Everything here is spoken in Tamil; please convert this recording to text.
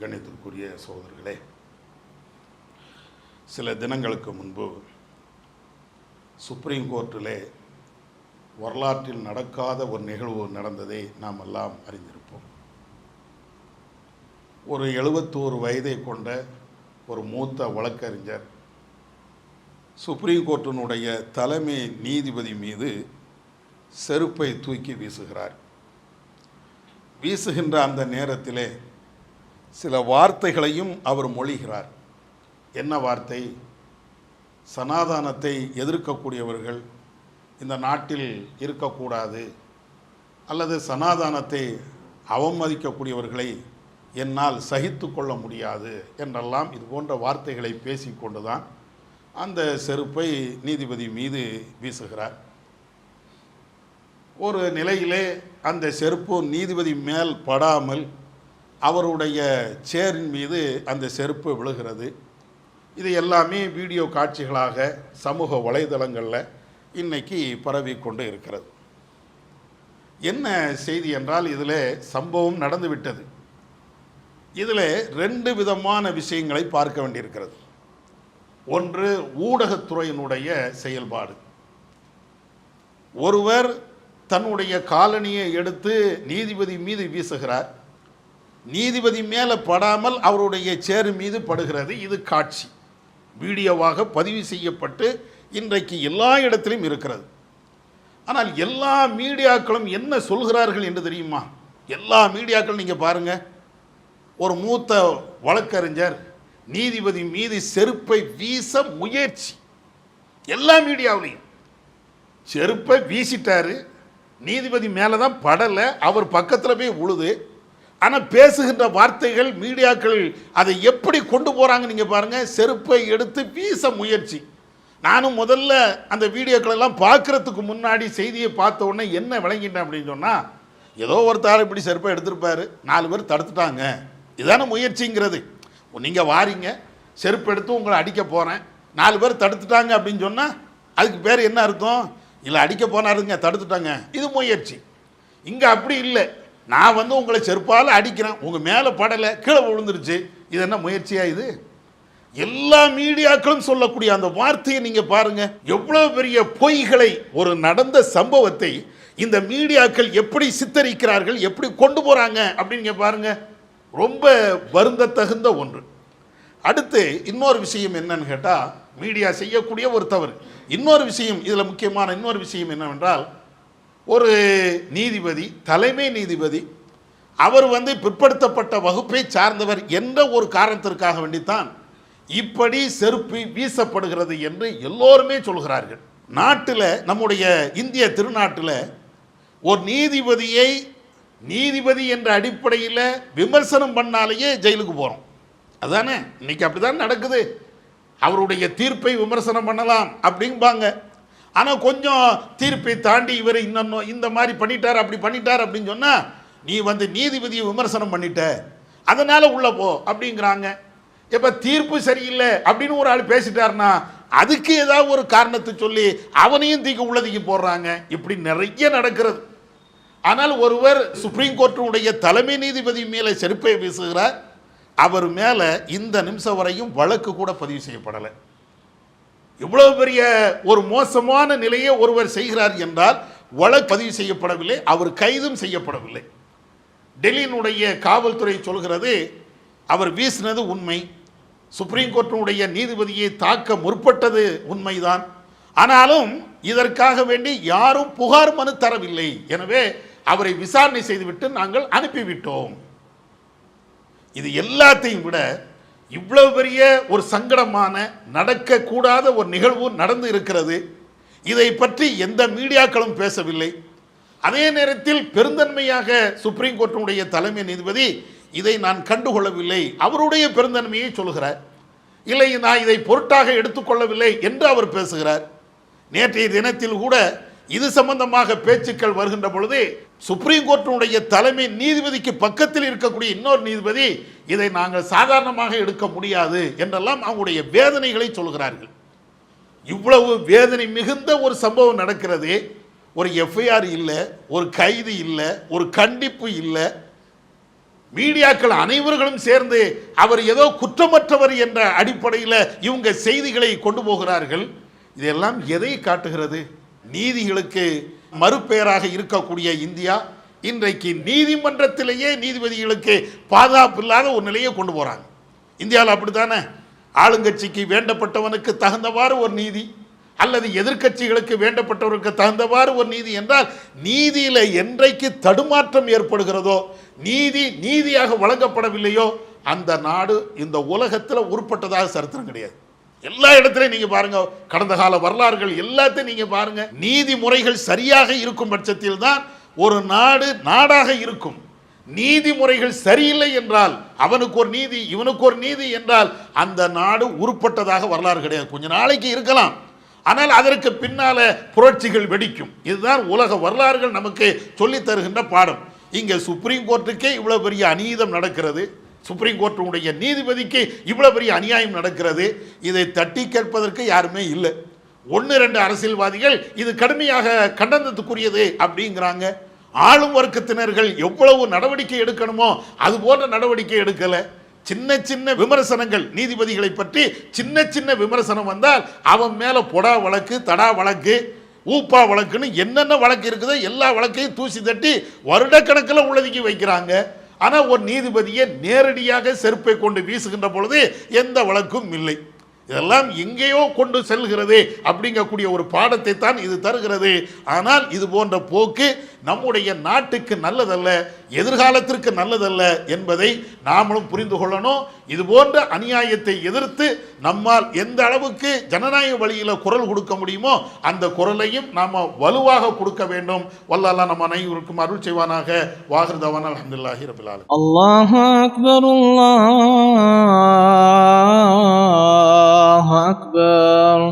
கணித்திற்குரிய சகோதரர்களே சில தினங்களுக்கு முன்பு சுப்ரீம் கோர்ட்டிலே வரலாற்றில் நடக்காத ஒரு நிகழ்வு நடந்ததை நாம் எல்லாம் அறிந்திருப்போம். ஒரு எழுபத்தோரு வயதை கொண்ட ஒரு மூத்த வழக்கறிஞர் சுப்ரீம் கோர்ட்டினுடைய தலைமை நீதிபதி மீது செருப்பை தூக்கி வீசுகிறார். வீசுகின்ற அந்த நேரத்திலே சில வார்த்தைகளையும் அவர் மொழிகிறார். என்ன வார்த்தை? சனாதானத்தை எதிர்க்கக்கூடியவர்கள் இந்த நாட்டில் இருக்கக்கூடாது அல்லது சனாதானத்தை அவமதிக்கக்கூடியவர்களை என்னால் சகித்து கொள்ள முடியாது என்றெல்லாம் இது போன்ற வார்த்தைகளை பேசிக்கொண்டு தான் அந்த செருப்பை நீதிபதி மீது வீசுகிறார். ஒரு நிலையிலே அந்த செருப்பு நீதிபதி மேல் படாமல் அவருடைய சேரின் மீது அந்த செருப்பு விழுகிறது. இது எல்லாமே வீடியோ காட்சிகளாக சமூக வலைதளங்களில் இன்னைக்கு பரவி கொண்டு இருக்கிறது. என்ன செய்தி என்றால் இதில் சம்பவம் நடந்துவிட்டது இதில் ரெண்டு விதமான விஷயங்களை பார்க்க வேண்டியிருக்கிறது. ஒன்று ஊடகத்துறையினுடைய செயல்பாடு. ஒருவர் தன்னுடைய காலனியை எடுத்து நீதிபதி மீது வீசுகிறார். நீதிபதி மேலே படாமல் அவருடைய சேரு மீது படுகிறது. இது காட்சி. வீடியோவாக பதிவு செய்யப்பட்டு இன்றைக்கு எல்லா இடத்திலும் இருக்கிறது. ஆனால் எல்லா மீடியாக்களும் என்ன சொல்கிறார்கள் என்று தெரியுமா? எல்லா மீடியாக்களும் நீங்கள் பாருங்கள் ஒரு மூத்த வழக்கறிஞர் நீதிபதி மீது செருப்பை வீச முயற்சி. எல்லா மீடியாவிலையும். செருப்பை வீசிட்டாரு. நீதிபதி மேலே தான் படலை. அவர் பக்கத்தில் போய் உழுது. ஆனால் பேசுகின்ற வார்த்தைகள் மீடியாக்கள் அதை எப்படி கொண்டு போகிறாங்க நீங்கள் பாருங்கள் செருப்பை எடுத்து வீச முயற்சி. நானும் முதல்ல அந்த வீடியோக்களெல்லாம் பார்க்குறதுக்கு முன்னாடி செய்தியை பார்த்த உடனே என்ன விளங்கிட்டேன் அப்படின்னு சொன்னால் ஏதோ ஒருத்தார் இப்படி செருப்பை எடுத்திருப்பாரு நாலு பேர் தடுத்துட்டாங்க. இதான முயற்சிங்கிறது. நீங்கள் வாரிங்க செருப்பு எடுத்து உங்களை அடிக்க போகிறேன் நாலு பேர் தடுத்துட்டாங்க அப்படின்னு சொன்னால் அதுக்கு பேர் என்ன அர்த்தம்? இல்லை அடிக்க போனாருங்க தடுத்துட்டாங்க. இது முயற்சி. இங்கே அப்படி இல்லை. நான் வந்து உங்களை செருப்பால் அடிக்கிறேன். உங்கள் மேலே படலை கீழே விழுந்துருச்சு. இது என்ன முயற்சியாக இது? எல்லா மீடியாக்களும் சொல்லக்கூடிய அந்த வார்த்தையை நீங்கள் பாருங்கள் எவ்வளோ பெரிய பொய்களை ஒரு நடந்த சம்பவத்தை இந்த மீடியாக்கள் எப்படி சித்தரிக்கிறார்கள் எப்படி கொண்டு போகிறாங்க அப்படின்னு நீங்க பாருங்க. ரொம்ப வருந்த தகுந்த ஒன்று. அடுத்து இன்னொரு விஷயம் என்னன்னு கேட்டால் மீடியா செய்யக்கூடிய ஒரு தவறு. இன்னொரு விஷயம் இதில் முக்கியமான இன்னொரு விஷயம் என்னவென்றால் ஒரு நீதிபதி தலைமை நீதிபதி அவர் வந்து பிற்படுத்தப்பட்ட வகுப்பை சார்ந்தவர் என்ற ஒரு காரணத்திற்காக வேண்டித்தான் இப்படி செருப்பு வீசப்படுகிறது என்று எல்லோருமே சொல்கிறார்கள். நாட்டில் நம்முடைய இந்திய திருநாட்டில் ஒரு நீதிபதியை நீதிபதி என்ற அடிப்படையில் விமர்சனம் பண்ணாலேயே ஜெயிலுக்கு போகிறோம் அதானே? இன்னைக்கு அப்படிதான் நடக்குது. அவருடைய தீர்ப்பை விமர்சனம் பண்ணலாம் அப்படிம்பாங்க. ஆனால் கொஞ்சம் தீர்ப்பை தாண்டி இவர் இன்னும் இந்த மாதிரி பண்ணிட்டார் அப்படி பண்ணிட்டார் அப்படின்னு சொன்னால் நீ வந்து நீதிபதியை விமர்சனம் பண்ணிட்ட. அதனால் உள்ளே போ அப்படிங்கிறாங்க. இப்போ தீர்ப்பு சரியில்லை அப்படின்னு ஒரு ஆள் பேசிட்டாருன்னா அதுக்கு ஏதாவது ஒரு காரணத்தை சொல்லி அவனையும் தீக்கு உள்ளதுக்கு போடுறாங்க. இப்படி நிறைய நடக்கிறது. ஆனால் ஒருவர் சுப்ரீம் கோர்ட்டினுடைய தலைமை நீதிபதி மேலே செருப்பை வீசுகிறார். அவர் மேலே இந்த நிமிஷம் வரையும் வழக்கு கூட பதிவு செய்யப்படலை. இவ்வளவு பெரிய ஒரு மோசமான நிலையை ஒருவர் செய்கிறார் என்றால் வழக்கு பதிவு செய்யப்படவில்லை அவர் கைதும் செய்யப்படவில்லை. டெல்லியினுடைய காவல்துறை சொல்கிறது அவர் வீசினது உண்மை. சுப்ரீம் கோர்ட்டினுடைய நீதிபதியை தாக்க முற்பட்டது உண்மைதான். ஆனாலும் இதற்காக வேண்டி யாரும் புகார் மனு தரவில்லை. எனவே அவரை விசாரணை செய்துவிட்டு நாங்கள் அனுப்பிவிட்டோம். இது எல்லாத்தையும் விட இவ்வளவு பெரிய ஒரு சங்கடமான நடக்கக்கூடாத ஒரு நிகழ்வு நடந்து இருக்கிறது. இதை பற்றி எந்த மீடியாக்களும் பேசவில்லை. அதே நேரத்தில் பெருந்தன்மையாக சுப்ரீம் கோர்ட்டினுடைய தலைமை நீதிபதி இதை நான் கண்டுகொள்ளவில்லை. அவருடைய பெருந்தன்மையை சொல்கிறார். இல்லை நான் இதை பொருட்டாக எடுத்துக்கொள்ளவில்லை என்று அவர் பேசுகிறார். நேற்றைய தினத்தில் கூட இது சம்பந்தமாக பேச்சுக்கள் வருகின்ற பொழுது சுப்ரீம் கோர்ட்டினுடைய தலைமை நீதிபதிக்கு பக்கத்தில் இருக்கக்கூடிய இன்னொரு நீதிபதி இதை நாங்கள் சாதாரணமாக எடுக்க முடியாது என்றெல்லாம் அவங்களுடைய வேதனைகளை சொல்கிறார்கள். இவ்வளவு வேதனை மிகுந்த ஒரு சம்பவம் நடக்கிறது. ஒரு எஃப்ஐஆர் இல்லை ஒரு கைது இல்லை ஒரு கண்டிப்பு இல்லை. மீடியாக்கள் அனைவர்களும் சேர்ந்து அவர் ஏதோ குற்றமற்றவர் என்ற அடிப்படையில் இவங்க செய்திகளை கொண்டு போகிறார்கள். இதெல்லாம் எதை காட்டுகிறது? நீதிகளுக்கு மறுபெயராக இருக்கக்கூடிய இந்தியா இன்றைக்கு நீதிமன்றத்திலேயே நீதிபதிகளுக்கு பாதுகாப்பு இல்லாத ஒரு நிலையை கொண்டு போகிறாங்க இந்தியாவில் அப்படித்தானே? ஆளுங்கட்சிக்கு வேண்டப்பட்டவனுக்கு தகுந்தவாறு ஒரு நீதி அல்லது எதிர்க்கட்சிகளுக்கு வேண்டப்பட்டவருக்கு தகுந்தவாறு ஒரு நீதி என்றால் நீதியில் என்றைக்கு தடுமாற்றம் ஏற்படுகிறதோ நீதி நீதியாக வழங்கப்படவில்லையோ அந்த நாடு இந்த உலகத்தில் உருப்பட்டதாக சரித்திரம் கிடையாது. எல்லா இடத்துலையும் நீங்க பாருங்க. கடந்த கால வரலாறுகள் எல்லாத்தையும் நீங்க பாருங்க. நீதிமுறைகள் சரியாக இருக்கும் பட்சத்தில் தான் ஒரு நாடு நாடாக இருக்கும். நீதிமுறைகள் சரியில்லை என்றால் அவனுக்கு ஒரு நீதி இவனுக்கு ஒரு நீதி என்றால் அந்த நாடு உருப்பட்டதாக வரலாறு கிடையாது. கொஞ்ச நாளைக்கு இருக்கலாம். ஆனால் அதற்கு பின்னால புரட்சிகள் வெடிக்கும். இதுதான் உலக வரலாறுகள் நமக்கு சொல்லித் தருகின்ற பாடம். இங்க சுப்ரீம் கோர்ட்டுக்கே இவ்வளவு பெரிய அநீதம் நடக்கிறது. சுப்ரீம் கோர்ட்டுடைய நீதிபதிக்கு இவ்வளோ பெரிய அநியாயம் நடக்கிறது? இதை தட்டி கேட்பதற்கு யாருமே இல்லை. ஒன்று ரெண்டு அரசியல்வாதிகள் இது கடுமையாக கண்டனத்துக்குரியது அப்படிங்கிறாங்க. ஆளும் வர்க்கத்தினர்கள் எவ்வளவு நடவடிக்கை எடுக்கணுமோ அது போன்ற நடவடிக்கை எடுக்கலை. சின்ன சின்ன விமர்சனங்கள். நீதிபதிகளை பற்றி சின்ன சின்ன விமர்சனம் வந்தால் அவன் மேலே பொடா வழக்கு தடா வழக்கு ஊப்பா வழக்குன்னு என்னென்ன வழக்கு இருக்குதோ எல்லா வழக்கையும் தூசி தட்டி வருடக்கணக்கில் உள்ளதுக்கு வைக்கிறாங்க. ஆனால் ஒரு நீதிபதியை நேரடியாக செருப்பை கொண்டு வீசுகின்ற பொழுது எந்த வழக்கும் இல்லை. இதெல்லாம் எங்கேயோ கொண்டு செல்கிறது அப்படிங்கக்கூடிய ஒரு பாடத்தை தான் இது தருகிறது. ஆனால் இது போன்ற போக்கு நம்முடைய நாட்டுக்கு நல்லதல்ல எதிர்காலத்திற்கு நல்லதல்ல என்பதை நாமளும் புரிந்து கொள்ளணும். இது போன்ற அநியாயத்தை எதிர்த்து நம்மால் எந்த அளவுக்கு ஜனநாயக வழியில் குரல் கொடுக்க முடியுமோ அந்த குரலையும் நாம் வலுவாக கொடுக்க வேண்டும். வல்லல்லாம் நம்ம அனைவருக்கும் அருள் செய்வானாக. வாகிருதவான் அலமதுல்லாஹி ரபிலால் அல்லாஹ் அக்பர் அல்லாஹ் அக்பர்.